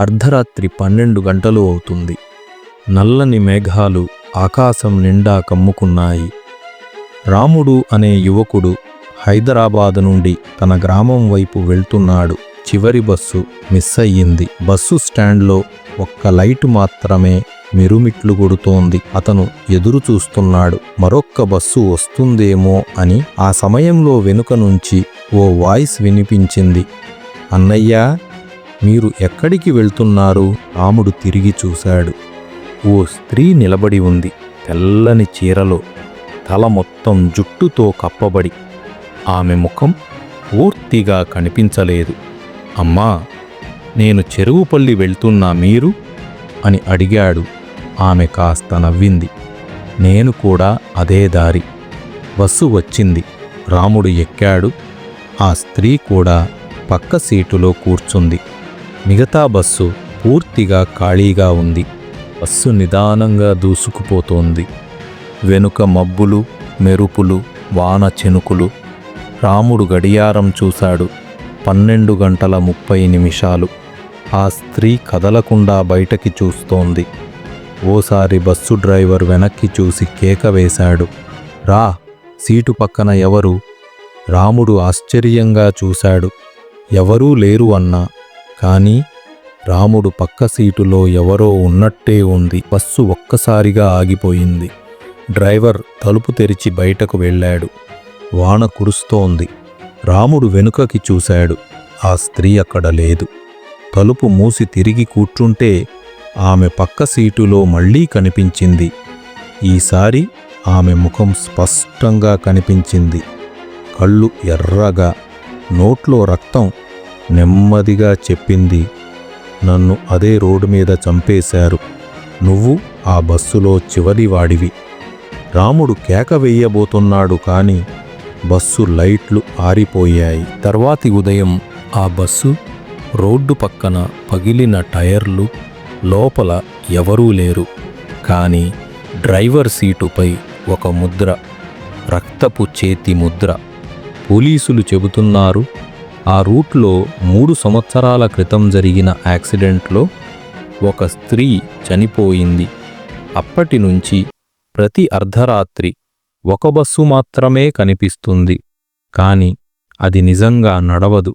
అర్ధరాత్రి పన్నెండు గంటలు అవుతుంది. నల్లని మేఘాలు ఆకాశం నిండా కమ్ముకున్నాయి. రాముడు అనే యువకుడు హైదరాబాద్ నుండి తన గ్రామం వైపు వెళ్తున్నాడు. చివరి బస్సు మిస్ అయ్యింది. బస్సు స్టాండ్లో ఒక్క లైటు మాత్రమే మిరుమిట్లు కొడుతోంది. అతను ఎదురు చూస్తున్నాడు. మరొక్క బస్సు వస్తుందేమో అని ఆ సమయంలో వెనుక నుంచి ఓ వాయిస్ వినిపించింది. అన్నయ్యా మీరు ఎక్కడికి వెళ్తున్నారు రాముడు తిరిగి చూశాడు. ఓ స్త్రీ నిలబడి ఉంది తెల్లని చీరలో తల మొత్తం జుట్టుతో కప్పబడి. ఆమె ముఖం పూర్తిగా కనిపించలేదు. అమ్మా నేను చెరువుపల్లి వెళ్తున్నా మీరు? అని అడిగాడు. ఆమె కాస్త నవ్వింది. నేను కూడా అదే దారి. బస్సు వచ్చింది. రాముడు ఎక్కాడు. ఆ స్త్రీ కూడా పక్క సీటులో కూర్చుంది. మిగతా బస్సు పూర్తిగా ఖాళీగా ఉంది. బస్సు నిదానంగా దూసుకుపోతోంది. వెనుక మబ్బులు మెరుపులు వాన చెనుకులు. రాముడు గడియారం చూశాడు. పన్నెండు గంటల ముప్పై నిమిషాలు. ఆ స్త్రీ కదలకుండా బయటకి చూస్తోంది. ఓసారి బస్సు డ్రైవర్ వెనక్కి చూసి కేక వేశాడు. రా సీటు పక్కన ఎవరు? రాముడు ఆశ్చర్యంగా చూశాడు. ఎవరూ లేరు అన్నా. కానీ రాముడు పక్క సీటులో ఎవరో ఉన్నట్టే ఉంది. బస్సు ఒక్కసారిగా ఆగిపోయింది. డ్రైవర్ తలుపు తెరిచి బయటకు వెళ్ళాడు. వాన కురుస్తోంది. రాముడు వెనుకకి చూశాడు. ఆ స్త్రీ అక్కడ లేదు. తలుపు మూసి తిరిగి కూర్చుంటే ఆమె పక్క సీటులో మళ్ళీ కనిపించింది. ఈసారి ఆమె ముఖం స్పష్టంగా కనిపించింది. కళ్ళు ఎర్రగా నోట్లో రక్తం నెమ్మదిగా చెప్పింది నన్ను అదే రోడ్డు మీద చంపేశారు. నువ్వు ఆ బస్సులో చివరి వాడివి. రాముడు కేక వెయ్యబోతున్నాడు కాని బస్సు లైట్లు ఆరిపోయాయి. తర్వాతి ఉదయం ఆ బస్సు రోడ్డు పక్కన పగిలిన టైర్లు లోపల ఎవరూ లేరు. కానీ డ్రైవర్ సీటుపై ఒక ముద్ర రక్తపు చేతి ముద్ర. పోలీసులు చెబుతున్నారు ఆ రూట్లో మూడు సంవత్సరాల క్రితం జరిగిన యాక్సిడెంట్లో ఒక స్త్రీ చనిపోయింది. అప్పటి నుంచి ప్రతి అర్ధరాత్రి ఒక బస్సు మాత్రమే కనిపిస్తుంది. కాని అది నిజంగా నడవదు.